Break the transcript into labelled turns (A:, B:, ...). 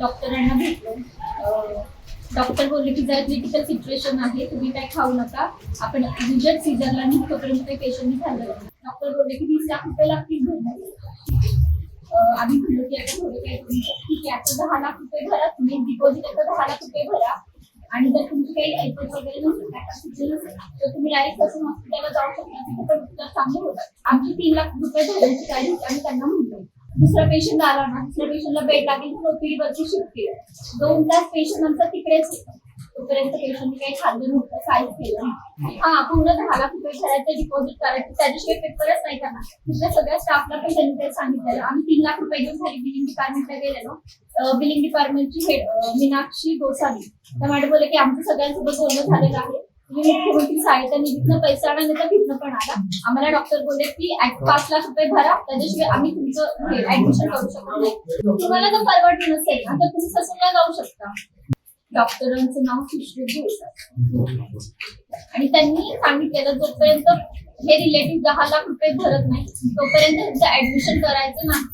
A: डॉक्टरांना भेटलो. डॉक्टर बोलले की जरा क्रिटिकल सिच्युएशन आहे तुम्ही काय खाऊ नका. आपण युजर सीझरला निघतोपर्यंत काही पेशंट झालं डॉक्टर बोलले की वीस लाख रुपये लागतील भरण्यासाठी आम्ही म्हणलो की आता थोडं काही ठीक आहे आता दहा लाख रुपये भरा तुम्ही. डिपॉझिट आता दहा लाख रुपये भरा. आणि जर तुमची काही ऐकत वगैरे नसेल नसेल तर तुम्ही डायरेक्टपासून हॉस्पिटलला जाऊ शकता. तिथे पण उपचार चांगले होतात आमचे तीन लाख रुपये भरण्याची तारीख आम्ही त्यांना म्हणतो दुसरा पेशंट आला ना दुसऱ्या पेशंटला बेड लागेल तर ओपीडी वरती शिफ्ट केलं. दोन तास पेशंट आमचा तिकडेच होता तोपर्यंत पेशंटने काही खाल्लं नव्हतं काहीच केलं हा पूर्ण दहा लाख रुपये भरायचं डिपॉझिट करायचं त्याच्याशिवाय पेपरच नाही करणार तिथल्या सगळ्या स्टाफला पण त्यांनी ते सांगितलेलं. आम्ही तीन लाख रुपये घेऊन खाली बिलिंग डिपार्टमेंटला गेलेलो. बिलिंग डिपार्टमेंटची हेड मीनाक्षी गोसावी. त्या मॅडम बोलले की आमचं सगळ्यांसोबत बोलणं झालेलं आहे. मुख्यमंत्री सहायता निधीतनं पैसा आणा नाही तर तिथनं पण आला आम्हाला डॉक्टर बोलले की पाच लाख रुपये भरा त्याच्याशिवाय आम्ही तुमचं ऍडमिशन करू शकतो नाही. तुम्हाला जर परवडलं नसेल ना तर तुम्ही ससूनला जाऊ शकता. डॉक्टरांचं नाव सुश्रुत आणि त्यांनी सांगितलेलं जोपर्यंत हे रिलेटिव्ह दहा लाख रुपये भरत नाही तोपर्यंत तुमचं ऍडमिशन करायचं नाही.